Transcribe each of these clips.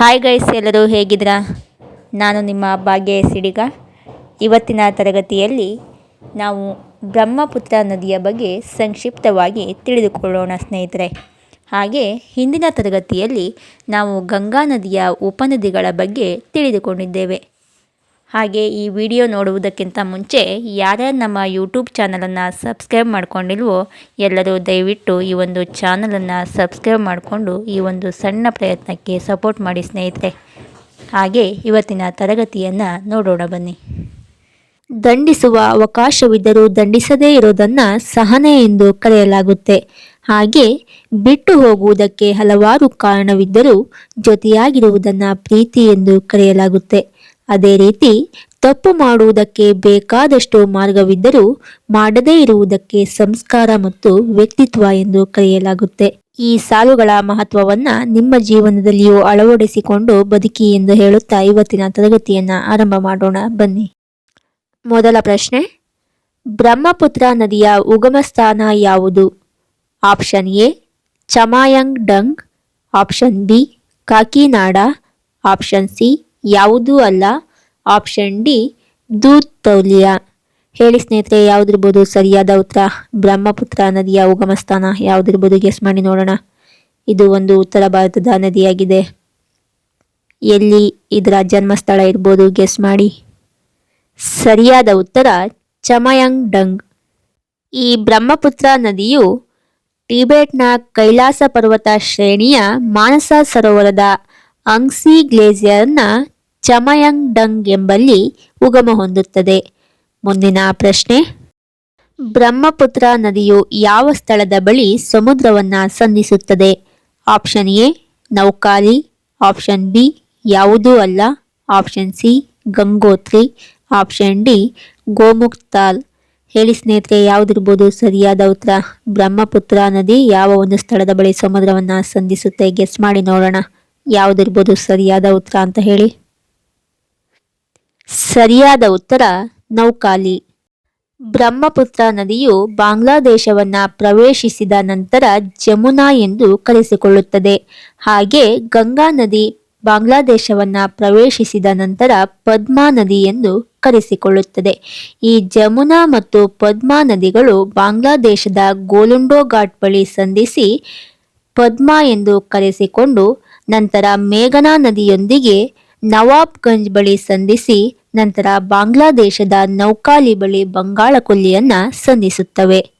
Hi guys ಎಲ್ಲರೂ ಹೇಗಿದ್ದೀರಾ? ನಾನು ನಿಮ್ಮ ಭಾಗ್ಯ ಸಿಡಿಗ ಇವತ್ತಿನ ತರಗತಿಯಲ್ಲಿ ನಾವು ಬ್ರಹ್ಮಪುತ್ರ ನದಿಯ ಬಗ್ಗೆ ಸಂಕ್ಷಿಪ್ತವಾಗಿ ತಿಳಿದುಕೊಳ್ಳೋಣ ಸ್ನೇಹಿತರೆ. ಹಾಗೆ ಹಿಂದಿನ ತರಗತಿಯಲ್ಲಿ ನಾವು ಗಂಗಾ ನದಿಯ ಉಪನದಿಗಳ ಬಗ್ಗೆ ತಿಳಿದುಕೊಂಡಿದ್ದೇವೆ. ಹಾಗೆ ಈ ವಿಡಿಯೋ ನೋಡುವುದಕ್ಕಿಂತ ಮುಂಚೆ ಯಾರ್ಯಾರು ನಮ್ಮ ಯೂಟ್ಯೂಬ್ ಚಾನಲನ್ನು ಸಬ್ಸ್ಕ್ರೈಬ್ ಮಾಡ್ಕೊಂಡಿಲ್ವೋ ಎಲ್ಲರೂ ದಯವಿಟ್ಟು ಈ ಒಂದು ಚಾನಲನ್ನು ಸಬ್ಸ್ಕ್ರೈಬ್ ಮಾಡಿಕೊಂಡು ಈ ಒಂದು ಸಣ್ಣ ಪ್ರಯತ್ನಕ್ಕೆ ಸಪೋರ್ಟ್ ಮಾಡಿ ಸ್ನೇಹಿತರೆ. ಹಾಗೆ ಇವತ್ತಿನ ತರಗತಿಯನ್ನು ನೋಡೋಣ ಬನ್ನಿ. ದಂಡಿಸುವ ಅವಕಾಶವಿದ್ದರೂ ದಂಡಿಸದೇ ಇರೋದನ್ನು ಸಹನೆ ಎಂದು ಕರೆಯಲಾಗುತ್ತೆ. ಹಾಗೆ ಬಿಟ್ಟು ಹೋಗುವುದಕ್ಕೆ ಹಲವಾರು ಕಾರಣವಿದ್ದರೂ ಜೊತೆಯಾಗಿರುವುದನ್ನು ಪ್ರೀತಿ ಎಂದು ಕರೆಯಲಾಗುತ್ತೆ. ಅದೇ ರೀತಿ ತಪ್ಪು ಮಾಡುವುದಕ್ಕೆ ಬೇಕಾದಷ್ಟು ಮಾರ್ಗವಿದ್ದರೂ ಮಾಡದೇ ಇರುವುದಕ್ಕೆ ಸಂಸ್ಕಾರ ಮತ್ತು ವ್ಯಕ್ತಿತ್ವ ಎಂದು ಕರೆಯಲಾಗುತ್ತೆ. ಈ ಸಾಲುಗಳ ಮಹತ್ವವನ್ನ ನಿಮ್ಮ ಜೀವನದಲ್ಲಿಯೂ ಅಳವಡಿಸಿಕೊಂಡು ಬದುಕಿ ಎಂದು ಹೇಳುತ್ತಾ ಇವತ್ತಿನ ತರಗತಿಯನ್ನ ಆರಂಭ ಮಾಡೋಣ, ಬನ್ನಿ. ಮೊದಲ ಪ್ರಶ್ನೆ, ಬ್ರಹ್ಮಪುತ್ರ ನದಿಯ ಉಗಮ ಸ್ಥಾನ ಯಾವುದು? Option A, Chemayungdung, option B, Kakinada, option C ಯಾವುದೂ ಅಲ್ಲ. ಆಪ್ಷನ್ ಡಿ ದೂತ್ ತೌಲಿಯಾ. ಹೇಳಿ ಸ್ನೇಹಿತರೆ, ಯಾವುದಿರ್ಬೋದು? ಸರಿಯಾದ ಉತ್ತರ? ಬ್ರಹ್ಮಪುತ್ರ ನದಿಯ ಉಗಮ ಸ್ಥಾನ ಯಾವುದಿರ್ಬೋದು? ಗೆಸ್ ಮಾಡಿ ನೋಡೋಣ. ಇದು ಒಂದು ಉತ್ತರ ಭಾರತದ ನದಿಯಾಗಿದೆ. ಎಲ್ಲಿ ಇದರ ಜನ್ಮಸ್ಥಳ ಇರ್ಬೋದು? ಗೆಸ್ ಮಾಡಿ. ಸರಿಯಾದ ಉತ್ತರ, ಚಮಯಂಗ್ ಡಂಗ್. ಈ ಬ್ರಹ್ಮಪುತ್ರ ನದಿಯು ಟಿಬೆಟ್ನ ಕೈಲಾಸ ಪರ್ವತ ಶ್ರೇಣಿಯ ಮಾನಸ ಸರೋವರದ ಅಂಗ್ಸಿ ಗ್ಲೇಸಿಯರ್ನ ಚಮಯಂಗ್ ಡಂಗ್ ಎಂಬಲ್ಲಿ ಉಗಮ ಹೊಂದುತ್ತದೆ. ಮುಂದಿನ ಪ್ರಶ್ನೆ, ಬ್ರಹ್ಮಪುತ್ರ ನದಿಯು ಯಾವ ಸ್ಥಳದ ಬಳಿ ಸಮುದ್ರವನ್ನ ಸಂಧಿಸುತ್ತದೆ? Option A, Noakhali. Option B, ಯಾವುದೂ ಅಲ್ಲ. Option C, Gangotri. Option D ಗೋಮುಕ್ತಾಲ್ ಹೇಳಿ ಸ್ನೇಹಿತರೆ, ಯಾವುದಿರ್ಬೋದು? ಸರಿಯಾದ ಉತ್ತರ, ಬ್ರಹ್ಮಪುತ್ರ ನದಿ ಯಾವ ಒಂದು ಸ್ಥಳದ ಬಳಿ ಸಮುದ್ರವನ್ನು ಸಂಧಿಸುತ್ತೆ? ಗೆಸ್ ಮಾಡಿ ನೋಡೋಣ. ಯಾವುದಿರ್ಬೋದು? ಸರಿಯಾದ ಉತ್ತರ ಅಂತ ಹೇಳಿ. ಸರಿಯಾದ ಉತ್ತರ, ನೌಕಾಲಿ. ಬ್ರಹ್ಮಪುತ್ರ ನದಿಯು ಬಾಂಗ್ಲಾದೇಶವನ್ನ ಪ್ರವೇಶಿಸಿದ ನಂತರ ಜಮುನಾ ಎಂದು ಕರೆಸಿಕೊಳ್ಳುತ್ತದೆ. ಹಾಗೆ ಗಂಗಾ ನದಿ ಬಾಂಗ್ಲಾದೇಶವನ್ನ ಪ್ರವೇಶಿಸಿದ ನಂತರ ಪದ್ಮಾ ನದಿ ಎಂದು ಕರೆಸಿಕೊಳ್ಳುತ್ತದೆ. ಈ ಜಮುನಾ ಮತ್ತು ಪದ್ಮಾ ನದಿಗಳು ಬಾಂಗ್ಲಾದೇಶದ ಗೋಲುಂಡೋ ಘಾಟ್ ಬಳಿ ಸಂಧಿಸಿ ಪದ್ಮಾ ಎಂದು ಕರೆಸಿಕೊಂಡು ನಂತರ ಮೇಘನಾ ನದಿಯೊಂದಿಗೆ ನವಾಬ್ಗಂಜ್ ಬಳಿ ಸಂಧಿಸಿ ನಂತರ ಬಾಂಗ್ಲಾದೇಶದ ನೌಕಾಲಿ ಬಳಿ ಬಂಗಾಳ ಕೊಲ್ಲಿಯನ್ನ ಸಂಧಿಸುತ್ತವೆ.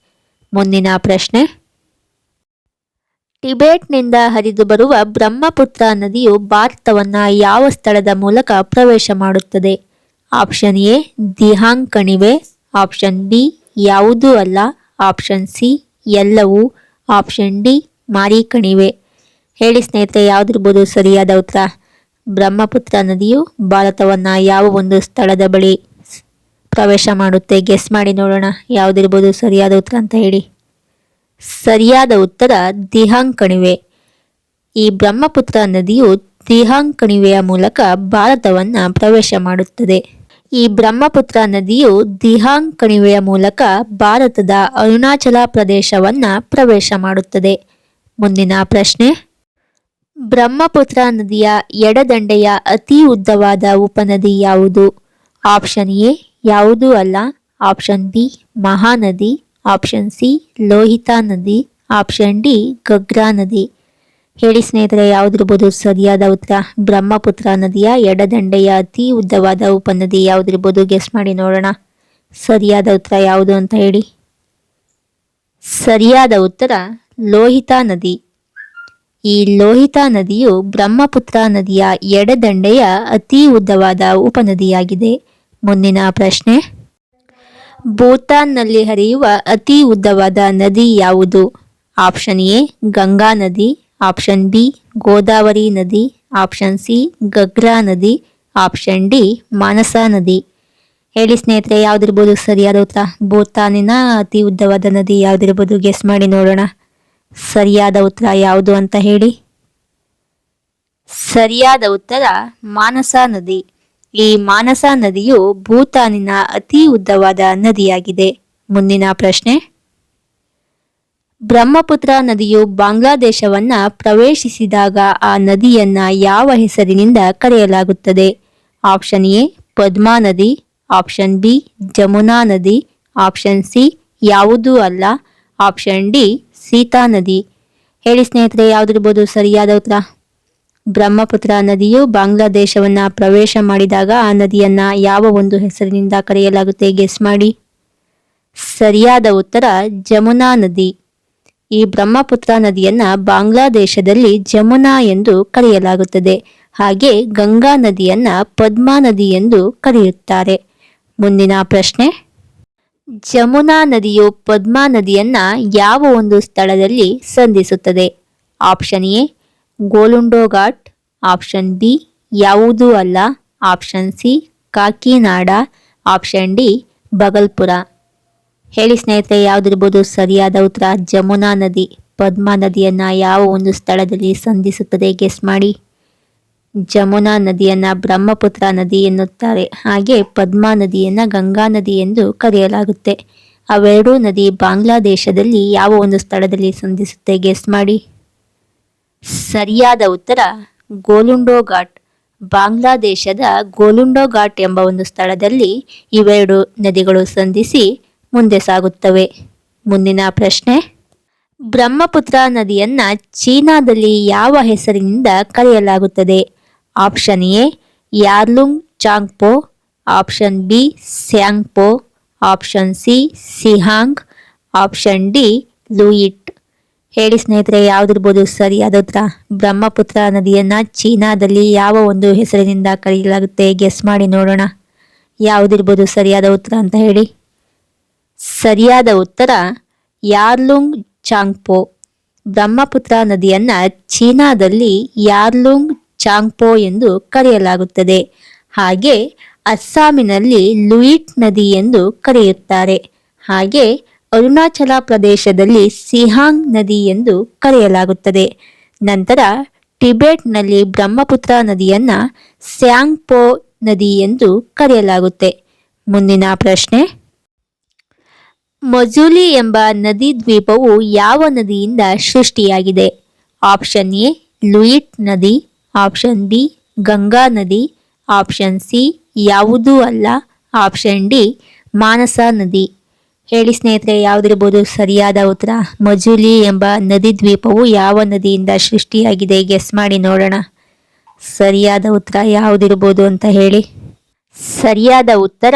ಮುಂದಿನ ಪ್ರಶ್ನೆ. ಟಿಬೆಟ್ನಿಂದ ಹರಿದು ಬರುವ ಬ್ರಹ್ಮಪುತ್ರ ನದಿಯು ಭಾರತವನ್ನ ಯಾವ ಸ್ಥಳದ ಮೂಲಕ ಪ್ರವೇಶ ಮಾಡುತ್ತದೆ? ಆಪ್ಷನ್ ಎ, ದಿಹಾಂಗ್ ಕಣಿವೆ. ಆಪ್ಷನ್ ಬಿ, ಯಾವುದೂ ಅಲ್ಲ. ಆಪ್ಷನ್ ಸಿ, ಎಲ್ಲವೂ. Option D, Mari Kanive. ಹೇಳಿ ಸ್ನೇಹಿತರೆ, ಯಾವುದಿರ್ಬೋದು ಸರಿಯಾದ ಉತ್ತರ? ಬ್ರಹ್ಮಪುತ್ರ ನದಿಯು ಭಾರತವನ್ನ ಯಾವ ಒಂದು ಸ್ಥಳದ ಬಳಿ ಪ್ರವೇಶ ಮಾಡುತ್ತೆ? ಗೆಸ್ ಮಾಡಿ ನೋಡೋಣ. ಯಾವುದಿರ್ಬೋದು ಸರಿಯಾದ ಉತ್ತರ ಅಂತ ಹೇಳಿ. ಸರಿಯಾದ ಉತ್ತರ ದಿಹಾಂಗ್ ಕಣಿವೆ ಈ ಬ್ರಹ್ಮಪುತ್ರ ನದಿಯು ದಿಹಾಂಗ್ ಕಣಿವೆಯ ಮೂಲಕ ಭಾರತವನ್ನ ಪ್ರವೇಶ ಮಾಡುತ್ತದೆ. ಈ ಬ್ರಹ್ಮಪುತ್ರ ನದಿಯು ದಿಹಾಂಗ್ ಕಣಿವೆಯ ಮೂಲಕ ಭಾರತದ ಅರುಣಾಚಲ ಪ್ರದೇಶವನ್ನ ಪ್ರವೇಶ ಮಾಡುತ್ತದೆ. ಮುಂದಿನ ಪ್ರಶ್ನೆ. ಬ್ರಹ್ಮಪುತ್ರ ನದಿಯ ಎಡದಂಡೆಯ ಅತಿ ಉದ್ದವಾದ ಉಪನದಿ ಯಾವುದು? ಆಪ್ಷನ್ ಎ ಯಾವುದೂ ಅಲ್ಲ. Option B Mahanadi. Option C Lohita ನದಿ. ಆಪ್ಷನ್ ಡಿ ಗಗ್ರಾ ನದಿ. ಹೇಳಿ ಸ್ನೇಹಿತರೆ, ಯಾವುದಿರ್ಬೋದು? ಸರಿಯಾದ ಉತ್ತರ. ಬ್ರಹ್ಮಪುತ್ರ ನದಿಯ ಎಡದಂಡೆಯ ಅತಿ ಉದ್ದವಾದ ಉಪನದಿ ಯಾವುದಿರ್ಬೋದು? ಗೆಸ್ ಮಾಡಿ ನೋಡೋಣ. ಸರಿಯಾದ ಉತ್ತರ ಯಾವುದು ಅಂತ ಹೇಳಿ. ಸರಿಯಾದ ಉತ್ತರ ಲೋಹಿತಾ ನದಿ. ಈ ಲೋಹಿತಾ ನದಿಯು ಬ್ರಹ್ಮಪುತ್ರ ನದಿಯ ಎಡದಂಡೆಯ ಅತಿ ಉದ್ದವಾದ ಉಪನದಿಯಾಗಿದೆ. ಮುಂದಿನ ಪ್ರಶ್ನೆ. ಭೂತಾನ್ನಲ್ಲಿ ಹರಿಯುವ ಅತಿ ಉದ್ದವಾದ ನದಿ ಯಾವುದು? ಆಪ್ಷನ್ ಎ, ಗಂಗಾ ನದಿ, ಆಪ್ಷನ್ ಬಿ, ಗೋದಾವರಿ ನದಿ, ಆಪ್ಷನ್ ಸಿ, ಗಗ್ರಾ ನದಿ, ಆಪ್ಷನ್ ಡಿ, ಮಾನಸ ನದಿ. ಹೇಳಿ ಸ್ನೇಹಿತರೆ, ಯಾವ್ದಿರ್ಬೋದು ಸರಿಯಾದ ಉತ್ತರ? ಭೂತಾನಿನ ಅತಿ ಉದ್ದವಾದ ನದಿ ಯಾವ್ದಿರ್ಬೋದು? ಗೆಸ್ ಮಾಡಿ ನೋಡೋಣ. ಸರಿಯಾದ ಉತ್ತರ ಯಾವುದು ಅಂತ ಹೇಳಿ? ಸರಿಯಾದ ಉತ್ತರ, ಮಾನಸ ನದಿ. ಈ ಮಾನಸ ನದಿಯು ಭೂತಾನಿನ ಅತಿ ಉದ್ದವಾದ ನದಿಯಾಗಿದೆ. ಮುಂದಿನ ಪ್ರಶ್ನೆ. ಬ್ರಹ್ಮಪುತ್ರ ನದಿಯು ಬಾಂಗ್ಲಾದೇಶವನ್ನ ಪ್ರವೇಶಿಸಿದಾಗ ಆ ನದಿಯನ್ನ ಯಾವ ಹೆಸರಿನಿಂದ ಕರೆಯಲಾಗುತ್ತದೆ? ಆಪ್ಷನ್ ಎ, ಪದ್ಮಾ ನದಿ. ಆಪ್ಷನ್ ಬಿ, ಜಮುನಾ ನದಿ. ಆಪ್ಷನ್ ಸಿ, ಯಾವುದೂ ಅಲ್ಲ. ಆಪ್ಷನ್ ಡಿ ಸೀತಾ ನದಿ. ಹೇಳಿ ಸ್ನೇಹಿತರೆ, ಯಾವ್ದಿರ್ಬೋದು ಸರಿಯಾದ ಉತ್ತರ? ಬ್ರಹ್ಮಪುತ್ರ ನದಿಯು ಬಾಂಗ್ಲಾದೇಶವನ್ನ ಪ್ರವೇಶ ಮಾಡಿದಾಗ ಆ ನದಿಯನ್ನ ಯಾವ ಒಂದು ಹೆಸರಿನಿಂದ ಕರೆಯಲಾಗುತ್ತೆ ಗೆಸ್ ಮಾಡಿ. ಸರಿಯಾದ ಉತ್ತರ, ಜಮುನಾ ನದಿ. ಈ ಬ್ರಹ್ಮಪುತ್ರ ನದಿಯನ್ನ ಬಾಂಗ್ಲಾದೇಶದಲ್ಲಿ ಜಮುನಾ ಎಂದು ಕರೆಯಲಾಗುತ್ತದೆ. ಹಾಗೆ ಗಂಗಾ ನದಿಯನ್ನ ಪದ್ಮಾ ನದಿ ಎಂದು ಕರೆಯುತ್ತಾರೆ. ಮುಂದಿನ ಪ್ರಶ್ನೆ. ಜಮುನಾ ನದಿಯು ಪದ್ಮಾ ನದಿಯನ್ನ ಯಾವ ಒಂದು ಸ್ಥಳದಲ್ಲಿ ಸಂಧಿಸುತ್ತದೆ? Option A, Goalundo Ghat. Option B, ಯಾವುದೂ ಅಲ್ಲ. Option C, Kakinada. Option D Bhagalpur ಹೇಳಿ ಸ್ನೇಹಿತರೆ, ಯಾವುದಿರ್ಬೋದು ಸರಿಯಾದ ಉತ್ತರ? ಜಮುನಾ ನದಿ, ಪದ್ಮಾ ನದಿಯನ್ನ ಯಾವ ಒಂದು ಸ್ಥಳದಲ್ಲಿ ಸಂಧಿಸುತ್ತದೆ? ಗೆಸ್ ಮಾಡಿ. ಜಮುನಾ ನದಿಯನ್ನ ಬ್ರಹ್ಮಪುತ್ರ ನದಿ ಎನ್ನುತ್ತಾರೆ. ಹಾಗೆ ಪದ್ಮಾ ನದಿಯನ್ನ ಗಂಗಾ ನದಿ ಎಂದು ಕರೆಯಲಾಗುತ್ತೆ. ಅವೆರಡೂ ನದಿ ಬಾಂಗ್ಲಾದೇಶದಲ್ಲಿ ಯಾವ ಒಂದು ಸ್ಥಳದಲ್ಲಿ ಸಂಧಿಸುತ್ತೆ ಗೆಸ್ ಮಾಡಿ. ಸರಿಯಾದ ಉತ್ತರ ಗೋಲುಂಡೋ ಘಾಟ್. ಬಾಂಗ್ಲಾದೇಶದ ಗೋಲುಂಡೋ ಘಾಟ್ ಎಂಬ ಒಂದು ಸ್ಥಳದಲ್ಲಿ ಇವೆರಡು ನದಿಗಳು ಸಂಧಿಸಿ ಮುಂದೆ ಸಾಗುತ್ತವೆ. ಮುಂದಿನ ಪ್ರಶ್ನೆ. ಬ್ರಹ್ಮಪುತ್ರ ನದಿಯನ್ನ ಚೀನಾದಲ್ಲಿ ಯಾವ ಹೆಸರಿನಿಂದ ಕರೆಯಲಾಗುತ್ತದೆ? Option A Yarlung Tsangpo. Option B, Tsangpo. Option C, Dihang. Option D, Luit. ಹೇಳಿ ಸ್ನೇಹಿತರೆ, ಯಾವ್ದಿರ್ಬೋದು ಸರಿಯಾದ ಉತ್ತರ? ಬ್ರಹ್ಮಪುತ್ರ ನದಿಯನ್ನ ಚೀನಾದಲ್ಲಿ ಯಾವ ಒಂದು ಹೆಸರಿನಿಂದ ಕರೆಯಲಾಗುತ್ತೆ? ಗೆಸ್ ಮಾಡಿ ನೋಡೋಣ. ಯಾವುದಿರ್ಬೋದು ಸರಿಯಾದ ಉತ್ತರ ಅಂತ ಹೇಳಿ. ಸರಿಯಾದ ಉತ್ತರ ಯಾರ್ಲುಂಗ್ ಚಾಂಗ್ಪೋ. ಬ್ರಹ್ಮಪುತ್ರ ನದಿಯನ್ನ ಚೀನಾದಲ್ಲಿ ಯಾರ್ಲುಂಗ್ ಚಾಂಗ್ಪೋ ಎಂದು ಕರೆಯಲಾಗುತ್ತದೆ. ಹಾಗೆ ಅಸ್ಸಾಮಿನಲ್ಲಿ ಲುಯಿಟ್ ನದಿ ಎಂದು ಕರೆಯುತ್ತಾರೆ. ಹಾಗೆ ಅರುಣಾಚಲ ಪ್ರದೇಶದಲ್ಲಿ ಸಿಹಾಂಗ್ ನದಿ ಎಂದು ಕರೆಯಲಾಗುತ್ತದೆ. ನಂತರ ಟಿಬೆಟ್ನಲ್ಲಿ ಬ್ರಹ್ಮಪುತ್ರ ನದಿಯನ್ನ ಸ್ಯಾಂಗ್ಪೋ ನದಿ ಎಂದು ಕರೆಯಲಾಗುತ್ತೆ. ಮುಂದಿನ ಪ್ರಶ್ನೆ. ಮಜುಲಿ ಎಂಬ ನದಿ ದ್ವೀಪವು ಯಾವ ನದಿಯಿಂದ ಸೃಷ್ಟಿಯಾಗಿದೆ? ಆಪ್ಷನ್ ಎ, ಲುಯಿಟ್ ನದಿ. ಆಪ್ಷನ್ ಬಿ ಗಂಗಾ ನದಿ ಆಪ್ಷನ್ ಸಿ ಯಾವುದೂ ಅಲ್ಲ. ಆಪ್ಷನ್ ಡಿ ಮಾನಸ ನದಿ ಹೇಳಿ ಸ್ನೇಹಿತರೆ, ಯಾವುದಿರ್ಬೋದು ಸರಿಯಾದ ಉತ್ತರ? ಮಜುಲಿ ಎಂಬ ನದಿ ದ್ವೀಪವು ಯಾವ ನದಿಯಿಂದ ಸೃಷ್ಟಿಯಾಗಿದೆ? ಗೆಸ್ ಮಾಡಿ ನೋಡೋಣ. ಸರಿಯಾದ ಉತ್ತರ ಯಾವುದಿರ್ಬೋದು ಅಂತ ಹೇಳಿ. ಸರಿಯಾದ ಉತ್ತರ,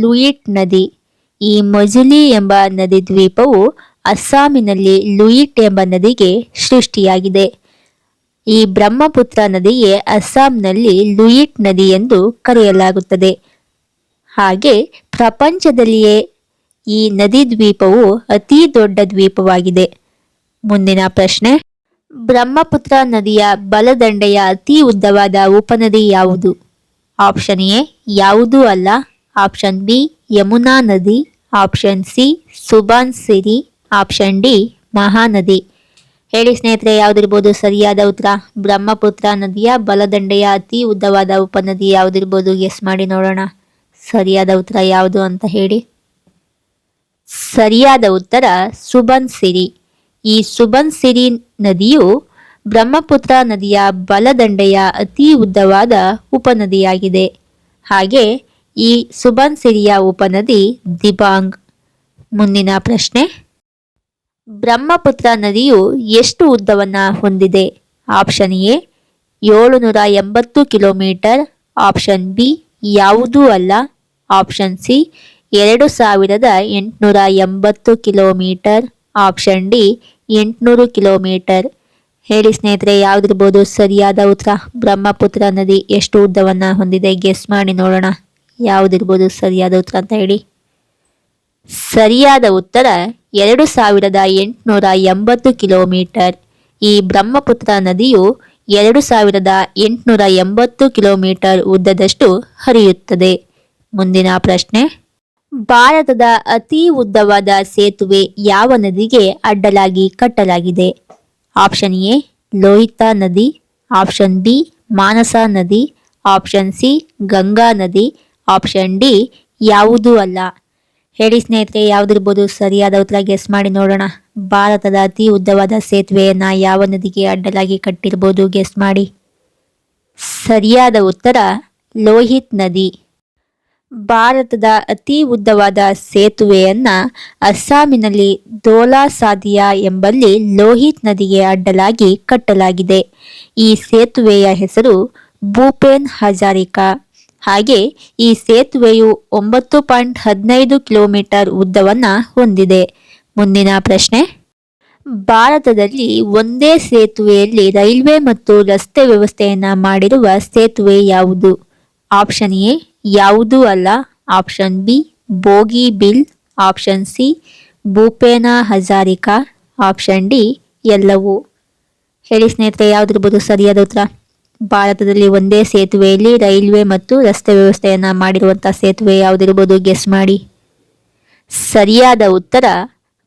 ಲುಯಿಟ್ ನದಿ. ಈ ಮಜುಲಿ ಎಂಬ ನದಿ ದ್ವೀಪವು ಅಸ್ಸಾಮಿನಲ್ಲಿ ಲುಯಿಟ್ ಎಂಬ ನದಿಗೆ ಸೃಷ್ಟಿಯಾಗಿದೆ. ಈ ಬ್ರಹ್ಮಪುತ್ರ ನದಿಯೇ ಅಸ್ಸಾಂನಲ್ಲಿ ಲುಯಿಟ್ ನದಿ ಎಂದು ಕರೆಯಲಾಗುತ್ತದೆ. ಹಾಗೆ ಪ್ರಪಂಚದಲ್ಲಿಯೇ ಈ ನದಿ ದ್ವೀಪವು ಅತಿ ದೊಡ್ಡ ದ್ವೀಪವಾಗಿದೆ. ಮುಂದಿನ ಪ್ರಶ್ನೆ, ಬ್ರಹ್ಮಪುತ್ರ ನದಿಯ ಬಲದಂಡೆಯ ಅತಿ ಉದ್ದವಾದ ಉಪನದಿ ಯಾವುದು? ಆಪ್ಷನ್ ಎ, ಯಾವುದೂ ಅಲ್ಲ. ಆಪ್ಷನ್ ಬಿ, ಯಮುನಾ ನದಿ. Option C, Subansiri. Option D, Mahanadi. ಹೇಳಿ ಸ್ನೇಹಿತರೆ, ಯಾವ್ದಿರ್ಬೋದು ಸರಿಯಾದ ಉತ್ತರ? ಬ್ರಹ್ಮಪುತ್ರ ನದಿಯ ಬಲದಂಡೆಯ ಅತಿ ಉದ್ದವಾದ ಉಪನದಿ ಯಾವುದಿರ್ಬೋದು ಎಸ್ ಮಾಡಿ ನೋಡೋಣ. ಸರಿಯಾದ ಉತ್ತರ ಯಾವುದು ಅಂತ ಹೇಳಿ. ಸರಿಯಾದ ಉತ್ತರ ಸುಬನ್ ಸಿರಿ. ಈ ಸುಬನ್ ಸಿರಿ ನದಿಯು ಬ್ರಹ್ಮಪುತ್ರ ನದಿಯ ಬಲದಂಡೆಯ ಅತಿ ಉದ್ದವಾದ ಉಪನದಿಯಾಗಿದೆ. ಹಾಗೆ ಈ ಸುಬನ್ ಸಿರಿಯ ಉಪನದಿ ದಿಬಾಂಗ್. ಮುಂದಿನ ಪ್ರಶ್ನೆ. ಬ್ರಹ್ಮಪುತ್ರ ನದಿಯು ಎಷ್ಟು ಉದ್ದವನ್ನ ಹೊಂದಿದೆ? ಆಪ್ಷನ್ ಎ, ಏಳುನೂರ ಎಂಬತ್ತು ಕಿಲೋಮೀಟರ್. ಆಪ್ಷನ್ ಬಿ, ಯಾವುದೂ ಅಲ್ಲ. ಆಪ್ಷನ್ ಸಿ, ಎರಡು ಸಾವಿರದ ಎಂಟುನೂರ ಎಂಬತ್ತು ಕಿಲೋಮೀಟರ್. ಆಪ್ಷನ್ ಡಿ, ಎಂಟುನೂರು ಕಿಲೋಮೀಟರ್. ಹೇಳಿ ಸ್ನೇಹಿತರೆ, ಯಾವುದಿರ್ಬೋದು ಸರಿಯಾದ ಉತ್ತರ? ಬ್ರಹ್ಮಪುತ್ರ ನದಿ ಎಷ್ಟು ಉದ್ದವನ್ನು ಹೊಂದಿದೆ? ಗೆಸ್ ಮಾಡಿ ನೋಡೋಣ. ಯಾವುದಿರ್ಬೋದು ಸರಿಯಾದ ಉತ್ತರ ಅಂತ ಹೇಳಿ. ಸರಿಯಾದ ಉತ್ತರ ಎರಡು ಸಾವಿರದ ಎಂಟುನೂರ ಎಂಬತ್ತು ಕಿಲೋಮೀಟರ್. ಈ ಬ್ರಹ್ಮಪುತ್ರ ನದಿಯು ಎರಡು ಸಾವಿರದ ಎಂಟುನೂರ ಎಂಬತ್ತು ಕಿಲೋಮೀಟರ್ ಉದ್ದದಷ್ಟು ಹರಿಯುತ್ತದೆ. ಮುಂದಿನ ಪ್ರಶ್ನೆ. ಭಾರತದ ಅತಿ ಉದ್ದವಾದ ಸೇತುವೆ ಯಾವ ನದಿಗೆ ಅಡ್ಡಲಾಗಿ ಕಟ್ಟಲಾಗಿದೆ? ಆಪ್ಷನ್ ಎ, ಲೋಹಿತಾ ನದಿ, ಆಪ್ಷನ್ ಬಿ, ಮಾನಸ ನದಿ, ಆಪ್ಷನ್ ಸಿ, ಗಂಗಾ ನದಿ, ಆಪ್ಷನ್ ಡಿ, ಯಾವುದೂ ಅಲ್ಲ. ಹೇಳಿ ಸ್ನೇಹಿತರೆ, ಯಾವ್ದಿರ್ಬೋದು ಸರಿಯಾದ ಉತ್ತರ ಗೆಸ್ ಮಾಡಿ ನೋಡೋಣ. ಭಾರತದ ಅತಿ ಉದ್ದವಾದ ಸೇತುವೆಯನ್ನ ಯಾವ ನದಿಗೆ ಅಡ್ಡಲಾಗಿ ಕಟ್ಟಿರ್ಬೋದು ಗೆಸ್ ಮಾಡಿ. ಸರಿಯಾದ ಉತ್ತರ, ಲೋಹಿತ್ ನದಿ. ಭಾರತದ ಅತಿ ಉದ್ದವಾದ ಸೇತುವೆಯನ್ನ ಅಸ್ಸಾಮಿನಲ್ಲಿ ದೋಲಾ ಸಾದಿಯಾ ಎಂಬಲ್ಲಿ ಲೋಹಿತ್ ನದಿಗೆ ಅಡ್ಡಲಾಗಿ ಕಟ್ಟಲಾಗಿದೆ. ಈ ಸೇತುವೆಯ ಹೆಸರು ಭೂಪೇನ್ ಹಜಾರಿಕಾ. ಹಾಗೆ ಈ ಸೇತುವೆಯು ಒಂಬತ್ತು ಪಾಯಿಂಟ್ ಹದಿನೈದು ಕಿಲೋಮೀಟರ್ ಉದ್ದವನ್ನ ಹೊಂದಿದೆ. ಮುಂದಿನ ಪ್ರಶ್ನೆ. ಭಾರತದಲ್ಲಿ ಒಂದೇ ಸೇತುವೆಯಲ್ಲಿ ರೈಲ್ವೆ ಮತ್ತು ರಸ್ತೆ ವ್ಯವಸ್ಥೆಯನ್ನ ಮಾಡಿರುವ ಸೇತುವೆ ಯಾವುದು? ಆಪ್ಷನ್ ಎ, ಯಾವುದೂ ಅಲ್ಲ. Option B, Bogibeel. Option C, Bhupen Hazarika. Option D, ಎಲ್ಲವೂ. ಹೇಳಿ ಸ್ನೇಹಿತರೆ, ಯಾವ್ದಿರ್ಬೋದು ಸರಿಯಾದ ಉತ್ತರ? ಭಾರತದಲ್ಲಿ ಒಂದೇ ಸೇತುವೆಯಲ್ಲಿ ರೈಲ್ವೆ ಮತ್ತು ರಸ್ತೆ ವ್ಯವಸ್ಥೆಯನ್ನು ಮಾಡಿರುವಂತಹ ಸೇತುವೆ ಯಾವುದಿರ್ಬೋದು ಗೆಸ್ ಮಾಡಿ. ಸರಿಯಾದ ಉತ್ತರ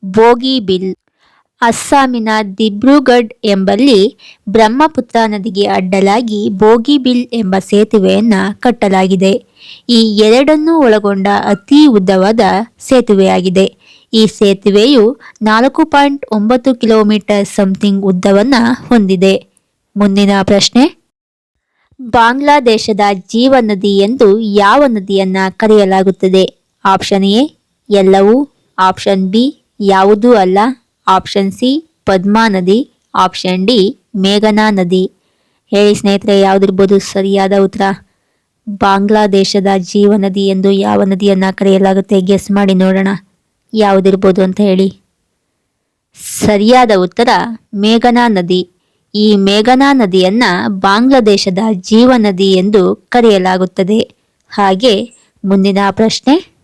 ಬೋಗಿ ಬಿಲ್. ಅಸ್ಸಾಮಿನ ದಿಬ್ರುಗಢ್ ಎಂಬಲ್ಲಿ ಬ್ರಹ್ಮಪುತ್ರ ನದಿಗೆ ಅಡ್ಡಲಾಗಿ ಬೋಗಿಬಿಲ್ ಎಂಬ ಸೇತುವೆಯನ್ನು ಕಟ್ಟಲಾಗಿದೆ. ಈ ಎರಡನ್ನೂ ಒಳಗೊಂಡ ಅತಿ ಉದ್ದವಾದ ಸೇತುವೆಯಾಗಿದೆ. ಈ ಸೇತುವೆಯು ನಾಲ್ಕು ಪಾಯಿಂಟ್ ಒಂಬತ್ತು ಕಿಲೋಮೀಟರ್ ಸಮಥಿಂಗ್ ಉದ್ದವನ್ನ ಹೊಂದಿದೆ. ಮುಂದಿನ ಪ್ರಶ್ನೆ. ಬಾಂಗ್ಲಾದೇಶದ ಜೀವ ನದಿ ಎಂದು ಯಾವ ನದಿಯನ್ನ ಕರೆಯಲಾಗುತ್ತದೆ? ಆಪ್ಷನ್ ಎ, ಎಲ್ಲವೂ. ಆಪ್ಷನ್ ಬಿ, ಯಾವುದೂ ಅಲ್ಲ. ಆಪ್ಷನ್ ಸಿ, ಪದ್ಮಾ ನದಿ. ಆಪ್ಷನ್ ಡಿ, ಮೇಘನಾ ನದಿ. ಹೇಳಿ ಸ್ನೇಹಿತರೆ, ಯಾವ್ದಿರ್ಬೋದು ಸರಿಯಾದ ಉತ್ತರ? ಬಾಂಗ್ಲಾದೇಶದ ಜೀವ ನದಿ ಎಂದು ಯಾವ ನದಿಯನ್ನ ಕರೆಯಲಾಗುತ್ತೆ? ಗೆಸ್ ಮಾಡಿ ನೋಡೋಣ. ಯಾವುದಿರ್ಬೋದು ಅಂತ ಹೇಳಿ. ಸರಿಯಾದ ಉತ್ತರ, ಮೇಘನಾ ನದಿ. ಈ ಮೇಘನಾ ನದಿಯನ್ನ ಬಾಂಗ್ಲಾದೇಶದ ಜೀವ ನದಿ ಎಂದು ಕರೆಯಲಾಗುತ್ತದೆ. ಹಾಗೆ ಮುಂದಿನ ಪ್ರಶ್ನೆ.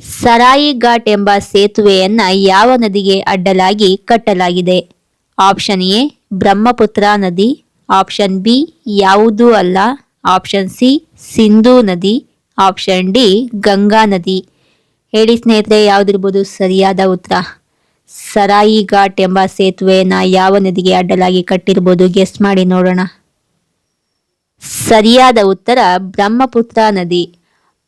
ಸರಾಯಿ ಘಾಟ್ ಎಂಬ ಸೇತುವೆಯನ್ನ ಯಾವ ನದಿಗೆ ಅಡ್ಡಲಾಗಿ ಕಟ್ಟಲಾಗಿದೆ? ಆಪ್ಷನ್ ಎ, ಬ್ರಹ್ಮಪುತ್ರ ನದಿ. ಆಪ್ಷನ್ ಬಿ, ಯಾವುದೂ ಅಲ್ಲ. ಆಪ್ಷನ್ ಸಿ, ಸಿಂಧೂ ನದಿ. ಆಪ್ಷನ್ ಡಿ, ಗಂಗಾ ನದಿ. ಹೇಳಿ ಸ್ನೇಹಿತರೆ, ಯಾವ್ದಿರ್ಬೋದು ಸರಿಯಾದ ಉತ್ತರ? ಸರಾಯಿ ಘಾಟ್ ಎಂಬ ಸೇತುವೆಯನ್ನ ಯಾವ ನದಿಗೆ ಅಡ್ಡಲಾಗಿ ಕಟ್ಟಿರ್ಬೋದು ಗೆಸ್ಟ್ ಮಾಡಿ ನೋಡೋಣ. ಸರಿಯಾದ ಉತ್ತರ ಬ್ರಹ್ಮಪುತ್ರ ನದಿ.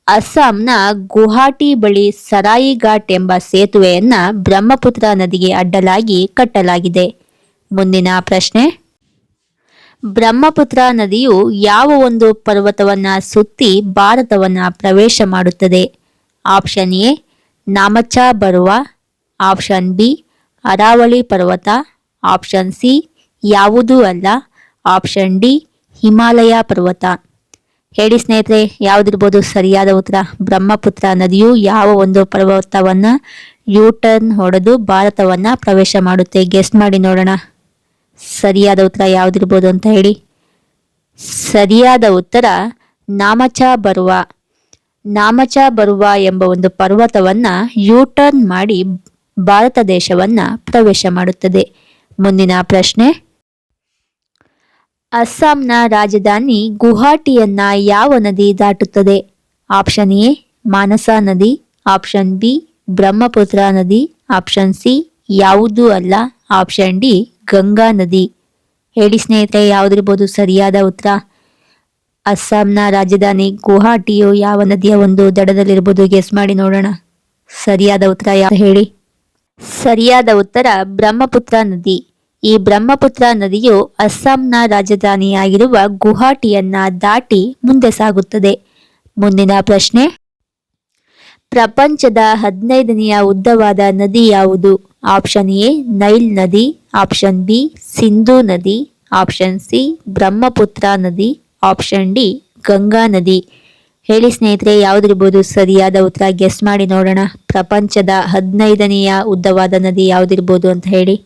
ಅಸ್ಸಾಂನ ಗುವಾಹಟಿ ಬಳಿ ಸರಾಯಿ ಘಾಟ್ ಎಂಬ ಸೇತುವೆಯನ್ನ ಬ್ರಹ್ಮಪುತ್ರ ನದಿಗೆ ಅಡ್ಡಲಾಗಿ ಕಟ್ಟಲಾಗಿದೆ. ಮುಂದಿನ ಪ್ರಶ್ನೆ. ಬ್ರಹ್ಮಪುತ್ರ ನದಿಯು ಯಾವ ಒಂದು ಪರ್ವತವನ್ನ ಸುತ್ತಿ ಭಾರತವನ್ನ ಪ್ರವೇಶ ಮಾಡುತ್ತದೆ? ಆಪ್ಷನ್ ಎ, ನಾಮಚ ಬರುವ ಆಪ್ಷನ್ ಬಿ ಅರಾವಳಿ ಪರ್ವತ. ಆಪ್ಷನ್ ಸಿ, ಯಾವುದೂ ಅಲ್ಲ. ಆಪ್ಷನ್ ಡಿ, ಹಿಮಾಲಯ ಪರ್ವತ. ಹೇಳಿ ಸ್ನೇಹಿತರೆ, ಯಾವುದಿರ್ಬೋದು ಸರಿಯಾದ ಉತ್ತರ? ಬ್ರಹ್ಮಪುತ್ರ ನದಿಯು ಯಾವ ಒಂದು ಪರ್ವತವನ್ನು ಯೂ ಟರ್ನ್ ಹೊಡೆದು ಭಾರತವನ್ನು ಪ್ರವೇಶ ಮಾಡುತ್ತೆ? ಗೆಸ್ಟ್ ಮಾಡಿ ನೋಡೋಣ. ಸರಿಯಾದ ಉತ್ತರ ಯಾವುದಿರ್ಬೋದು ಅಂತ ಹೇಳಿ. ಸರಿಯಾದ ಉತ್ತರ, ನಾಮಚ ಬರುವ. ನಾಮಚ ಬರುವ ಎಂಬ ಒಂದು ಪರ್ವತವನ್ನು ಯೂ ಟರ್ನ್ ಮಾಡಿ ಭಾರತ ದೇಶವನ್ನ ಪ್ರವೇಶ ಮಾಡುತ್ತದೆ. ಮುಂದಿನ ಪ್ರಶ್ನೆ. ಅಸ್ಸಾಂನ ರಾಜಧಾನಿ ಗುವಾಹಟಿಯನ್ನ ಯಾವ ನದಿ ದಾಟುತ್ತದೆ? ಆಪ್ಷನ್ ಎ, ಮಾನಸ ನದಿ, ಆಪ್ಷನ್ ಬಿ, ಬ್ರಹ್ಮಪುತ್ರ ನದಿ, ಆಪ್ಷನ್ ಸಿ, ಯಾವುದೂ ಅಲ್ಲ, ಆಪ್ಷನ್ ಡಿ, ಗಂಗಾ ನದಿ. ಹೇಳಿ ಸ್ನೇಹಿತರೆ, ಯಾವುದಿರ್ಬೋದು ಸರಿಯಾದ ಉತ್ತರ? ಅಸ್ಸಾಂನ ರಾಜಧಾನಿ ಗುವಾಹಟಿಯು ಯಾವ ನದಿಯ ಒಂದು ದಡದಲ್ಲಿರ್ಬೋದು? ಗೆಸ್ ಮಾಡಿ ನೋಡೋಣ. ಸರಿಯಾದ ಉತ್ತರ ಯಾವ ಹೇಳಿ? ಸರಿಯಾದ ಉತ್ತರ ಬ್ರಹ್ಮಪುತ್ರ ನದಿ. ಈ ಬ್ರಹ್ಮಪುತ್ರ ನದಿಯು ಅಸ್ಸಾಂನ ರಾಜಧಾನಿಯಾಗಿರುವ ಗುವಾಹಟಿಯನ್ನ ದಾಟಿ ಮುಂದೆ ಸಾಗುತ್ತದೆ. ಮುಂದಿನ ಪ್ರಶ್ನೆ, ಪ್ರಪಂಚದ ಹದಿನೈದನೆಯ ಉದ್ದವಾದ ನದಿ ಯಾವುದು? ಆಪ್ಷನ್ ಎ, ನೈಲ್ ನದಿ, ಆಪ್ಷನ್ ಬಿ, ಸಿಂಧೂ ನದಿ, ಆಪ್ಷನ್ ಸಿ, ಬ್ರಹ್ಮಪುತ್ರ ನದಿ, ಆಪ್ಷನ್ ಡಿ, ಗಂಗಾ ನದಿ. ಹೇಳಿ ಸ್ನೇಹಿತರೆ, ಯಾವ್ದಿರ್ಬೋದು ಸರಿಯಾದ ಉತ್ತರ ಗೆಸ್ ಮಾಡಿ ನೋಡೋಣ. ಪ್ರಪಂಚದ ಹದಿನೈದನೆಯ ಉದ್ದವಾದ ನದಿ ಯಾವ್ದಿರ್ಬೋದು ಅಂತ ಹೇಳಿ.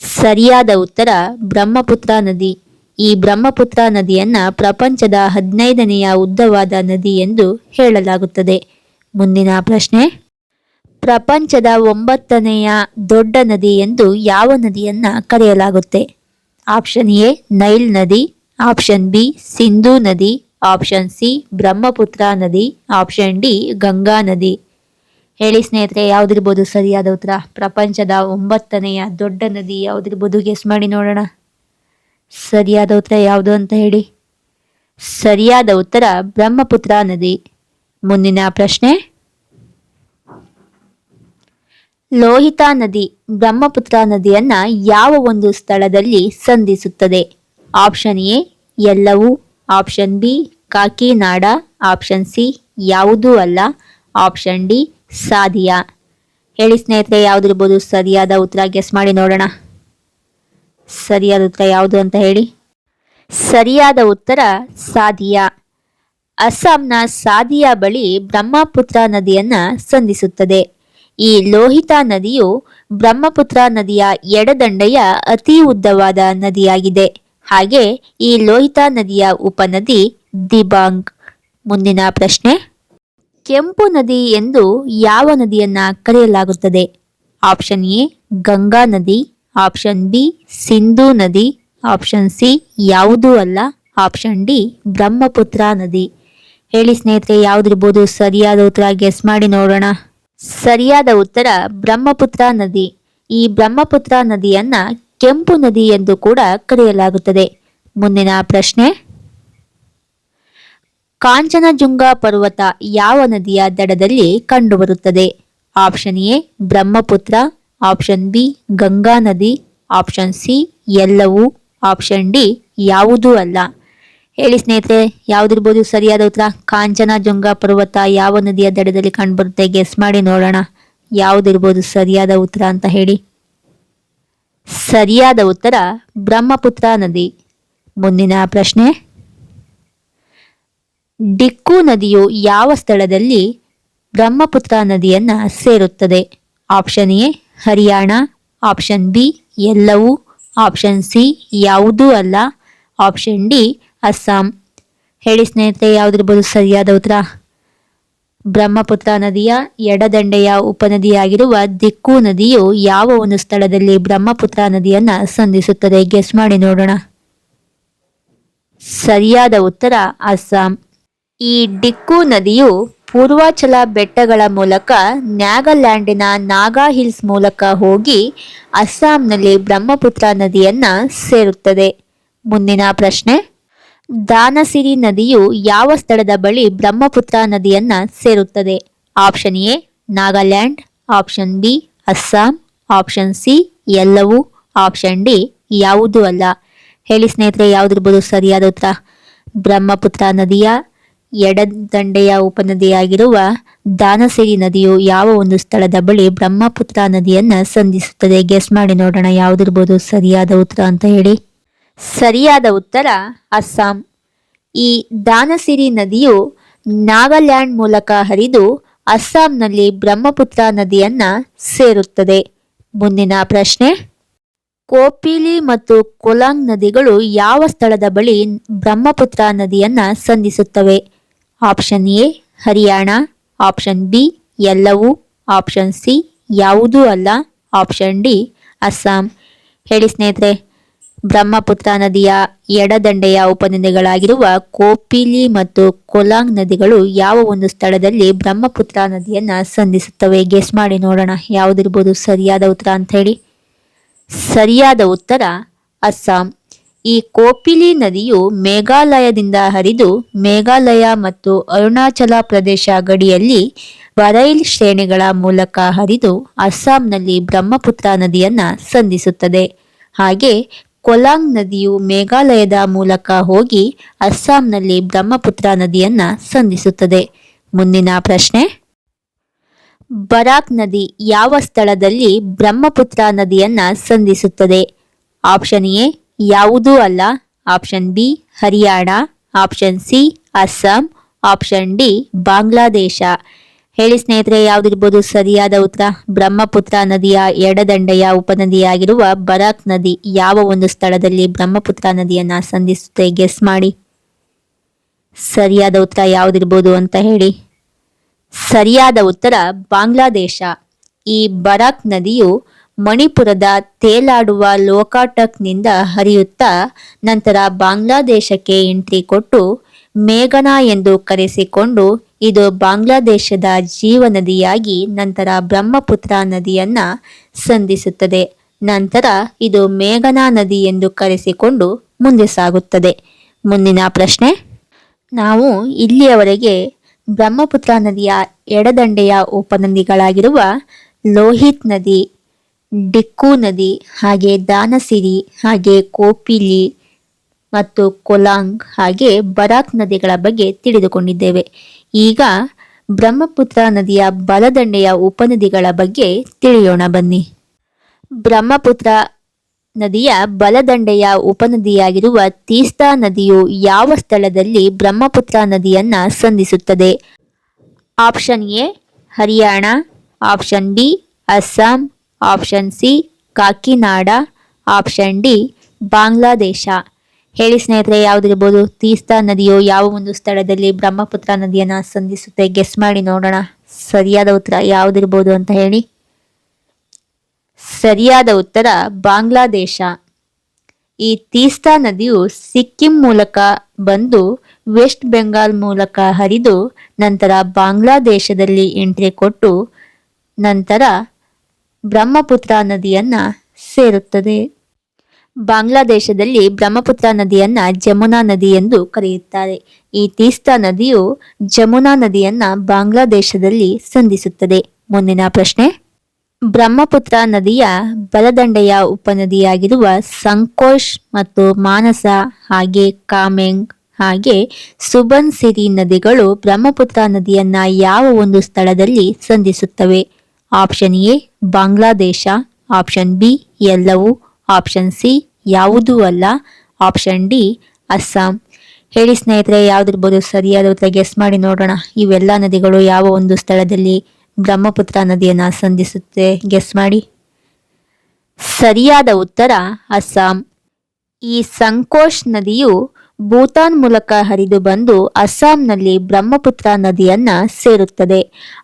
ಸರಿಯಾದ ಉತ್ತರ ಬ್ರಹ್ಮಪುತ್ರ ನದಿ. ಈ ಬ್ರಹ್ಮಪುತ್ರ ನದಿಯನ್ನ ಪ್ರಪಂಚದ ಹದಿನೈದನೆಯ ಉದ್ದವಾದ ನದಿ ಎಂದು ಹೇಳಲಾಗುತ್ತದೆ. ಮುಂದಿನ ಪ್ರಶ್ನೆ. ಪ್ರಪಂಚದ ಒಂಬತ್ತನೆಯ ದೊಡ್ಡ ನದಿ ಎಂದು ಯಾವ ನದಿಯನ್ನ ಕರೆಯಲಾಗುತ್ತೆ? ಆಪ್ಷನ್ ಎ, ನೈಲ್ ನದಿ. ಆಪ್ಷನ್ ಬಿ, ಸಿಂಧೂ ನದಿ. ಆಪ್ಷನ್ ಸಿ ಬ್ರಹ್ಮಪುತ್ರ ನದಿ ಆಪ್ಷನ್ ಡಿ ಗಂಗಾ ನದಿ ಹೇಳಿ ಸ್ನೇಹಿತರೆ, ಯಾವ್ದಿರ್ಬೋದು ಸರಿಯಾದ ಉತ್ತರ? ಪ್ರಪಂಚದ ಒಂಬತ್ತನೆಯ ದೊಡ್ಡ ನದಿ ಯಾವ್ದಿರ್ಬೋದು? ಗೆಸ್ ಮಾಡಿ ನೋಡೋಣ. ಸರಿಯಾದ ಉತ್ತರ ಯಾವುದು ಅಂತ ಹೇಳಿ. ಸರಿಯಾದ ಉತ್ತರ ಬ್ರಹ್ಮಪುತ್ರ ನದಿ ಮುಂದಿನ ಪ್ರಶ್ನೆ. ಲೋಹಿತಾ ನದಿ ಬ್ರಹ್ಮಪುತ್ರ ನದಿಯನ್ನ ಯಾವ ಒಂದು ಸ್ಥಳದಲ್ಲಿ ಸಂಧಿಸುತ್ತದೆ? ಆಪ್ಷನ್ ಎ ಎಲ್ಲವೂ. Option B, Kakinada. Option C, ಯಾವುದೂ ಅಲ್ಲ. Option D, Sadiya. ಹೇಳಿ ಸ್ನೇಹಿತರೆ, ಯಾವುದಿರ್ಬೋದು ಸರಿಯಾದ ಉತ್ತರ? ಗೆಸ್ ಮಾಡಿ ನೋಡೋಣ. ಸರಿಯಾದ ಉತ್ತರ ಯಾವುದು ಅಂತ ಹೇಳಿ. ಸರಿಯಾದ ಉತ್ತರ ಸಾದಿಯಾ. ಅಸ್ಸಾಂನ ಸಾದಿಯಾ ಬಳಿ ಬ್ರಹ್ಮಪುತ್ರ ನದಿಯನ್ನ ಸಂಧಿಸುತ್ತದೆ. ಈ ಲೋಹಿತಾ ನದಿಯು ಬ್ರಹ್ಮಪುತ್ರ ನದಿಯ ಎಡದಂಡೆಯ ಅತಿ ಉದ್ದವಾದ ನದಿಯಾಗಿದೆ. ಹಾಗೆ ಈ ಲೋಹಿತಾ ನದಿಯ ಉಪನದಿ ದಿಬಾಂಗ್. ಮುಂದಿನ ಪ್ರಶ್ನೆ. ಕೆಂಪು ನದಿ ಎಂದು ಯಾವ ನದಿಯನ್ನ ಕರೆಯಲಾಗುತ್ತದೆ? ಆಪ್ಷನ್ ಎ, ಗಂಗಾ ನದಿ. ಆಪ್ಷನ್ ಬಿ, ಸಿಂಧೂ ನದಿ. ಆಪ್ಷನ್ ಸಿ, ಯಾವುದೂ ಅಲ್ಲ. ಆಪ್ಷನ್ ಡಿ, ಬ್ರಹ್ಮಪುತ್ರ ನದಿ. ಹೇಳಿ ಸ್ನೇಹಿತರೆ, ಯಾವ್ದಿರ್ಬೋದು? ಸರಿಯಾದ ಉತ್ತರ ಗೆಸ್ ಮಾಡಿ ನೋಡೋಣ. ಸರಿಯಾದ ಉತ್ತರ ಬ್ರಹ್ಮಪುತ್ರ ನದಿ. ಈ ಬ್ರಹ್ಮಪುತ್ರ ನದಿಯನ್ನ ಕೆಂಪು ನದಿ ಎಂದು ಕೂಡ ಕರೆಯಲಾಗುತ್ತದೆ. ಮುಂದಿನ ಪ್ರಶ್ನೆ. ಕಾಂಚನಜುಂಗ ಪರ್ವತ ಯಾವ ನದಿಯ ದಡದಲ್ಲಿ ಕಂಡುಬರುತ್ತದೆ? Option A, Brahmaputra. Option B, Ganga ನದಿ. ಆಪ್ಷನ್ ಸಿ, ಎಲ್ಲವೂ. ಆಪ್ಷನ್ ಡಿ, ಯಾವುದೂ ಅಲ್ಲ. ಹೇಳಿ ಸ್ನೇಹಿತರೆ, ಯಾವ್ದಿರ್ಬೋದು ಸರಿಯಾದ ಉತ್ತರ? ಕಾಂಚನಜುಂಗ ಪರ್ವತ ಯಾವ ನದಿಯ ದಡದಲ್ಲಿ ಕಂಡುಬರುತ್ತೆ? ಗೆಸ್ ಮಾಡಿ ನೋಡೋಣ. ಯಾವ್ದಿರ್ಬೋದು ಸರಿಯಾದ ಉತ್ತರ ಅಂತ ಹೇಳಿ. ಸರಿಯಾದ ಉತ್ತರ ಬ್ರಹ್ಮಪುತ್ರ ನದಿ. ಮುಂದಿನ ಪ್ರಶ್ನೆ. ಡಿಕ್ಕು ನದಿಯು ಯಾವ ಸ್ಥಳದಲ್ಲಿ ಬ್ರಹ್ಮಪುತ್ರ ನದಿಯನ್ನು ಸೇರುತ್ತದೆ? Option A, Haryana. Option B, ಎಲ್ಲವೂ. ಆಪ್ಷನ್ ಸಿ, ಯಾವುದೂ ಅಲ್ಲ. Option D, Assam. ಹೇಳಿ ಸ್ನೇಹಿತರೆ ಯಾವ್ದಿರ್ಬೋದು ಸರಿಯಾದ ಉತ್ತರ? ಬ್ರಹ್ಮಪುತ್ರ ನದಿಯ ಎಡದಂಡೆಯ ಉಪನದಿಯಾಗಿರುವ ದಿಕ್ಕು ನದಿಯು ಯಾವ ಒಂದು ಸ್ಥಳದಲ್ಲಿ ಬ್ರಹ್ಮಪುತ್ರ ನದಿಯನ್ನ ಸಂಧಿಸುತ್ತದೆ? ಗೆಸ್ ಮಾಡಿ ನೋಡೋಣ. ಸರಿಯಾದ ಉತ್ತರ, ಅಸ್ಸಾಂ. ಈ ಡಿಕ್ಕು ನದಿಯು ಪೂರ್ವಾಚಲ ಬೆಟ್ಟಗಳ ಮೂಲಕ ನ್ಯಾಗಲ್ಯಾಂಡಿನ ನಾಗಾ ಹಿಲ್ಸ್ ಮೂಲಕ ಹೋಗಿ ಅಸ್ಸಾಂನಲ್ಲಿ ಬ್ರಹ್ಮಪುತ್ರ ನದಿಯನ್ನ ಸೇರುತ್ತದೆ. ಮುಂದಿನ ಪ್ರಶ್ನೆ ದಾನಸಿರಿ ನದಿಯು ಯಾವ ಸ್ಥಳದ ಬಳಿ ಬ್ರಹ್ಮಪುತ್ರ ನದಿಯನ್ನ ಸೇರುತ್ತದೆ? Option A, Nagaland. Option B, Assam. Option C, ಎಲ್ಲವೂ. ಆಪ್ಷನ್ ಡಿ, ಯಾವುದೂ ಅಲ್ಲ. ಹೇಳಿ ಸ್ನೇಹಿತರೆ, ಯಾವ್ದಿರ್ಬೋದು ಸರಿಯಾದ ಉತ್ತರ? ಬ್ರಹ್ಮಪುತ್ರ ನದಿಯ ಎಡದಂಡೆಯ ಉಪನದಿಯಾಗಿರುವ ದಾನಸಿರಿ ನದಿಯು ಯಾವ ಒಂದು ಸ್ಥಳದ ಬಳಿ ಬ್ರಹ್ಮಪುತ್ರ ನದಿಯನ್ನ ಸಂಧಿಸುತ್ತದೆ? ಗೆಸ್ ಮಾಡಿ ನೋಡೋಣ, ಯಾವ್ದಿರ್ಬೋದು ಸರಿಯಾದ ಉತ್ತರ ಅಂತ ಹೇಳಿ. ಸರಿಯಾದ ಉತ್ತರ, ಅಸ್ಸಾಂ. ಈ ದಾನಸಿರಿ ನದಿಯು ನಾಗಾಲ್ಯಾಂಡ್ ಮೂಲಕ ಹರಿದು ಅಸ್ಸಾಂನಲ್ಲಿ ಬ್ರಹ್ಮಪುತ್ರ ನದಿಯನ್ನ ಸೇರುತ್ತದೆ. ಮುಂದಿನ ಪ್ರಶ್ನೆ, ಕೋಪಿಲಿ ಮತ್ತು ಕೊಲಾಂಗ್ ನದಿಗಳು ಯಾವ ಸ್ಥಳದ ಬಳಿ ಬ್ರಹ್ಮಪುತ್ರ ನದಿಯನ್ನ ಸಂಧಿಸುತ್ತವೆ? Option A, Haryana. Option B, ಎಲ್ಲವೂ. ಆಪ್ಷನ್ ಸಿ, ಯಾವುದೂ ಅಲ್ಲ. Option D, Assam. ಹೇಳಿ ಸ್ನೇಹಿತರೆ. ಬ್ರಹ್ಮಪುತ್ರ ನದಿಯ ಎಡದಂಡೆಯ ಉಪನದಿಗಳಾಗಿರುವ ಕೋಪಿಲಿ ಮತ್ತು ಕೊಲಾಂಗ್ ನದಿಗಳು ಯಾವ ಒಂದು ಸ್ಥಳದಲ್ಲಿ ಬ್ರಹ್ಮಪುತ್ರ ನದಿಯನ್ನ ಸಂಧಿಸುತ್ತವೆ? ಗೆಸ್ ಮಾಡಿ ನೋಡೋಣ. ಯಾವುದಿರ್ಬೋದು? ಸರಿಯಾದ ಉತ್ತರ ಅಂತ ಹೇಳಿ ಸರಿಯಾದ ಉತ್ತರ, ಅಸ್ಸಾಂ. ಈ ಕೋಪಿಲಿ ನದಿಯು ಮೇಘಾಲಯದಿಂದ ಹರಿದು ಮೇಘಾಲಯ ಮತ್ತು ಅರುಣಾಚಲ ಪ್ರದೇಶ ಗಡಿಯಲ್ಲಿ ಬರೈಲ್ ಶ್ರೇಣಿಗಳ ಮೂಲಕ ಹರಿದು ಅಸ್ಸಾಂನಲ್ಲಿ ಬ್ರಹ್ಮಪುತ್ರ ನದಿಯನ್ನ ಸಂಧಿಸುತ್ತದೆ. ಹಾಗೆ ಕೊಲಾಂಗ್ ನದಿಯು ಮೇಘಾಲಯದ ಮೂಲಕ ಹೋಗಿ ಅಸ್ಸಾಂನಲ್ಲಿ ಬ್ರಹ್ಮಪುತ್ರ ನದಿಯನ್ನು ಸಂಧಿಸುತ್ತದೆ. ಮುಂದಿನ ಪ್ರಶ್ನೆ. ಬರಾಕ್ ನದಿ ಯಾವ ಸ್ಥಳದಲ್ಲಿ ಬ್ರಹ್ಮಪುತ್ರ ನದಿಯನ್ನು ಸಂಧಿಸುತ್ತದೆ? ಆಪ್ಷನ್ ಎ, ಯಾವುದೂ ಅಲ್ಲ. Option B, Haryana. Option C, Assam. Option D, Bangladesh. ಹೇಳಿ ಸ್ನೇಹಿತರೆ, ಯಾವ್ದಿರ್ಬೋದು ಸರಿಯಾದ ಉತ್ತರ? ಬ್ರಹ್ಮಪುತ್ರ ನದಿಯ ಎಡದಂಡೆಯ ಉಪನದಿಯಾಗಿರುವ ಬರಾಕ್ ನದಿ ಯಾವ ಒಂದು ಸ್ಥಳದಲ್ಲಿ ಬ್ರಹ್ಮಪುತ್ರ ನದಿಯನ್ನ ಸಂಧಿಸುತ್ತೆ? ಗೆಸ್ ಮಾಡಿ. ಸರಿಯಾದ ಉತ್ತರ ಯಾವ್ದಿರ್ಬೋದು ಅಂತ ಹೇಳಿ. ಸರಿಯಾದ ಉತ್ತರ ಬಾಂಗ್ಲಾದೇಶ. ಈ ಬರಾಕ್ ನದಿಯು ಮಣಿಪುರದ ತೇಲಾಡುವ ಲೋಕಾಟಕ್ನಿಂದ ಹರಿಯುತ್ತಾ ನಂತರ ಬಾಂಗ್ಲಾದೇಶಕ್ಕೆ ಎಂಟ್ರಿ ಕೊಟ್ಟು ಮೇಘನಾ ಎಂದು ಕರೆಸಿಕೊಂಡು ಇದು ಬಾಂಗ್ಲಾದೇಶದ ಜೀವನದಿಯಾಗಿ ನಂತರ ಬ್ರಹ್ಮಪುತ್ರ ನದಿಯನ್ನ ಸಂಧಿಸುತ್ತದೆ. ನಂತರ ಇದು ಮೇಘನಾ ನದಿ ಎಂದು ಕರೆಸಿಕೊಂಡು ಮುಂದೆ ಸಾಗುತ್ತದೆ. ಮುಂದಿನ ಪ್ರಶ್ನೆ. ನಾವು ಇಲ್ಲಿಯವರೆಗೆ ಬ್ರಹ್ಮಪುತ್ರ ನದಿಯ ಎಡದಂಡೆಯ ಉಪನದಿಗಳಾಗಿರುವ ಲೋಹಿತ್ ನದಿ, ಡಿಕ್ಕು ನದಿ, ಹಾಗೆ ದಾನಸಿರಿ, ಹಾಗೆ ಕೋಪಿಲಿ ಮತ್ತು ಕೊಲಾಂಗ್ ಹಾಗೆ ಬರಾಕ್ ನದಿಗಳ ಬಗ್ಗೆ ತಿಳಿದುಕೊಂಡಿದ್ದೇವೆ. ಈಗ ಬ್ರಹ್ಮಪುತ್ರ ನದಿಯ ಬಲದಂಡೆಯ ಉಪನದಿಗಳ ಬಗ್ಗೆ ತಿಳಿಯೋಣ ಬನ್ನಿ. ಬ್ರಹ್ಮಪುತ್ರ ನದಿಯ ಬಲದಂಡೆಯ ಉಪನದಿಯಾಗಿರುವ ತೀಸ್ತಾ ನದಿಯು ಯಾವ ಸ್ಥಳದಲ್ಲಿ ಬ್ರಹ್ಮಪುತ್ರ ನದಿಯನ್ನ ಸಂಧಿಸುತ್ತದೆ? Option A, Haryana. Option B, Assam. Option C, Kakinada. Option D, Bangladesh. ಹೇಳಿ ಸ್ನೇಹಿತರೆ, ಯಾವ್ದಿರ್ಬೋದು, ತೀಸ್ತಾ ನದಿಯು ಯಾವ ಒಂದು ಸ್ಥಳದಲ್ಲಿ ಬ್ರಹ್ಮಪುತ್ರ ನದಿಯನ್ನ ಸಂಧಿಸುತ್ತೆ? ಗೆಸ್ ಮಾಡಿ ನೋಡೋಣ. ಸರಿಯಾದ ಉತ್ತರ ಯಾವ್ದಿರ್ಬೋದು ಅಂತ ಹೇಳಿ. ಸರಿಯಾದ ಉತ್ತರ ಬಾಂಗ್ಲಾದೇಶ. ಈ ತೀಸ್ತಾ ನದಿಯು ಸಿಕ್ಕಿಂ ಮೂಲಕ ಬಂದು ವೆಸ್ಟ್ ಬೆಂಗಾಲ್ ಮೂಲಕ ಹರಿದು ನಂತರ ಬಾಂಗ್ಲಾದೇಶದಲ್ಲಿ ಎಂಟ್ರಿ ಕೊಟ್ಟು ನಂತರ ಬ್ರಹ್ಮಪುತ್ರ ನದಿಯನ್ನ ಸೇರುತ್ತದೆ. ಬಾಂಗ್ಲಾದೇಶದಲ್ಲಿ ಬ್ರಹ್ಮಪುತ್ರ ನದಿಯನ್ನ ಜಮುನಾ ನದಿ ಎಂದು ಕರೆಯುತ್ತಾರೆ. ಈ ತೀಸ್ತಾ ನದಿಯು ಜಮುನಾ ನದಿಯನ್ನ ಬಾಂಗ್ಲಾದೇಶದಲ್ಲಿ ಸಂಧಿಸುತ್ತದೆ. ಮುಂದಿನ ಪ್ರಶ್ನೆ. ಬ್ರಹ್ಮಪುತ್ರ ನದಿಯ ಬಲದಂಡೆಯ ಉಪನದಿಯಾಗಿರುವ ಸಂಕೋಶ್ ಮತ್ತು ಮಾನಸ ಹಾಗೆ ಕಾಮೆಂಗ್ ಹಾಗೆ ಸುಬನ್ ಸಿರಿ ನದಿಗಳು ಬ್ರಹ್ಮಪುತ್ರ ನದಿಯನ್ನ ಯಾವ ಒಂದು ಸ್ಥಳದಲ್ಲಿ ಸಂಧಿಸುತ್ತವೆ? Option A, Bangladesh. Option B, ಎಲ್ಲವೂ ಆಪ್ಷನ್ ಸಿ ಯಾವುದೂ ಅಲ್ಲ. ಆಪ್ಷನ್ ಡಿ ಅಸ್ಸಾಂ ಹೇಳಿ ಸ್ನೇಹಿತರೆ, ಯಾವ್ದಿರ್ಬೋದು ಸರಿಯಾದ ಉತ್ತರ ಗೆಸ್ ಮಾಡಿ ನೋಡೋಣ. ಇವೆಲ್ಲ ನದಿಗಳು ಯಾವ ಒಂದು ಸ್ಥಳದಲ್ಲಿ ಬ್ರಹ್ಮಪುತ್ರ ನದಿಯನ್ನು ಸಂಧಿಸುತ್ತೆ? ಗೆಸ್ ಮಾಡಿ. ಸರಿಯಾದ ಉತ್ತರ ಅಸ್ಸಾಂ ಈ ಸಂಕೋಶ್ ನದಿಯು ಭೂತಾನ್ ಮೂಲಕ ಹರಿದು ಬಂದು ಅಸ್ಸಾಂನಲ್ಲಿ ಬ್ರಹ್ಮಪುತ್ರ ನದಿಯನ್ನ ಸೇರುತ್ತದೆ.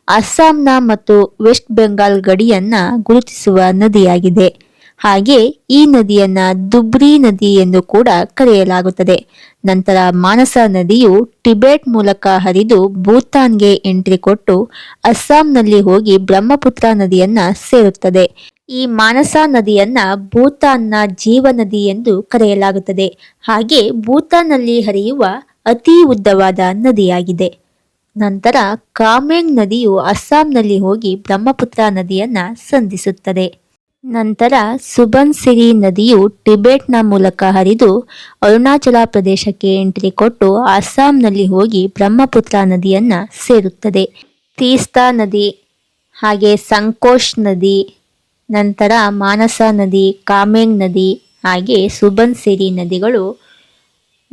ಅಸ್ಸಾಂನ ಮತ್ತು ವೆಸ್ಟ್ ಬೆಂಗಾಲ್ ಗಡಿಯನ್ನ ಗುರುತಿಸುವ ನದಿಯಾಗಿದೆ. ಹಾಗೆ ಈ ನದಿಯನ್ನ ದುಬ್ರಿ ನದಿ ಎಂದು ಕೂಡ ಕರೆಯಲಾಗುತ್ತದೆ. ನಂತರ ಮಾನಸ ನದಿಯು ಟಿಬೆಟ್ ಮೂಲಕ ಹರಿದು ಭೂತಾನ್ಗೆ ಎಂಟ್ರಿ ಕೊಟ್ಟು ಅಸ್ಸಾಂನಲ್ಲಿ ಹೋಗಿ ಬ್ರಹ್ಮಪುತ್ರ ನದಿಯನ್ನ ಸೇರುತ್ತದೆ. ಈ ಮಾನಸ ನದಿಯನ್ನ ಭೂತಾನ್ನ ಜೀವ ನದಿ ಎಂದು ಕರೆಯಲಾಗುತ್ತದೆ. ಹಾಗೆ ಭೂತಾನ್ನಲ್ಲಿ ಹರಿಯುವ ಅತಿ ಉದ್ದವಾದ ನದಿಯಾಗಿದೆ. ನಂತರ ಕಾಮೆಂಗ್ ನದಿಯು ಅಸ್ಸಾಂನಲ್ಲಿ ಹೋಗಿ ಬ್ರಹ್ಮಪುತ್ರ ನದಿಯನ್ನ ಸಂಧಿಸುತ್ತದೆ. ನಂತರ ಸುಬನ್ಸಿರಿ ನದಿಯು ಟಿಬೆಟ್ನ ಮೂಲಕ ಹರಿದು ಅರುಣಾಚಲ ಪ್ರದೇಶಕ್ಕೆ ಎಂಟ್ರಿ ಕೊಟ್ಟು ಅಸ್ಸಾಂನಲ್ಲಿ ಹೋಗಿ ಬ್ರಹ್ಮಪುತ್ರ ನದಿಯನ್ನ ಸೇರುತ್ತದೆ. ತೀಸ್ತಾ ನದಿ, ಹಾಗೆ ಸಂಕೋಶ್ ನದಿ, ನಂತರ ಮಾನಸ ನದಿ, ಕಾಮೆಂಗ್ ನದಿ, ಹಾಗೆ ಸುಬನ್ಸಿರಿ ನದಿಗಳು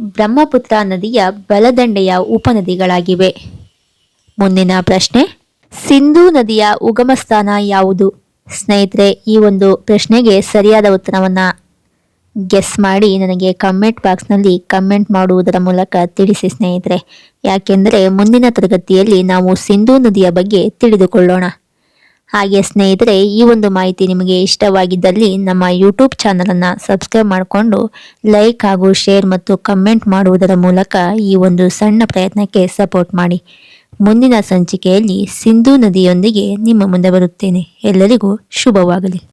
ಬ್ರಹ್ಮಪುತ್ರ ನದಿಯ ಬಲದಂಡೆಯ ಉಪನದಿಗಳಾಗಿವೆ. ಮುಂದಿನ ಪ್ರಶ್ನೆ, ಸಿಂಧೂ ನದಿಯ ಉಗಮ ಸ್ಥಾನ ಯಾವುದು? ಸ್ನೇಹಿತರೆ, ಈ ಒಂದು ಪ್ರಶ್ನೆಗೆ ಸರಿಯಾದ ಉತ್ತರವನ್ನು ಗೆಸ್ ಮಾಡಿ ನನಗೆ ಕಮೆಂಟ್ ಬಾಕ್ಸ್ನಲ್ಲಿ ಕಮೆಂಟ್ ಮಾಡುವುದರ ಮೂಲಕ ತಿಳಿಸಿ ಸ್ನೇಹಿತರೆ. ಯಾಕೆಂದರೆ ಮುಂದಿನ ತರಗತಿಯಲ್ಲಿ ನಾವು ಸಿಂಧೂ ನದಿಯ ಬಗ್ಗೆ ತಿಳಿದುಕೊಳ್ಳೋಣ. ಹಾಗೆ ಸ್ನೇಹಿತರೆ, ಈ ಒಂದು ಮಾಹಿತಿ ನಿಮಗೆ ಇಷ್ಟವಾಗಿದ್ದಲ್ಲಿ ನಮ್ಮ ಯೂಟ್ಯೂಬ್ ಚಾನಲನ್ನು ಸಬ್ಸ್ಕ್ರೈಬ್ ಮಾಡಿಕೊಂಡು ಲೈಕ್ ಹಾಗೂ ಶೇರ್ ಮತ್ತು ಕಮೆಂಟ್ ಮಾಡುವುದರ ಮೂಲಕ ಈ ಒಂದು ಸಣ್ಣ ಪ್ರಯತ್ನಕ್ಕೆ ಸಪೋರ್ಟ್ ಮಾಡಿ. ಮುಂದಿನ ಸಂಚಿಕೆಯಲ್ಲಿ ಸಿಂಧೂ ನದಿಯೊಂದಿಗೆ ನಿಮ್ಮ ಮುಂದೆ ಬರುತ್ತೇನೆ. ಎಲ್ಲರಿಗೂ ಶುಭವಾಗಲಿ.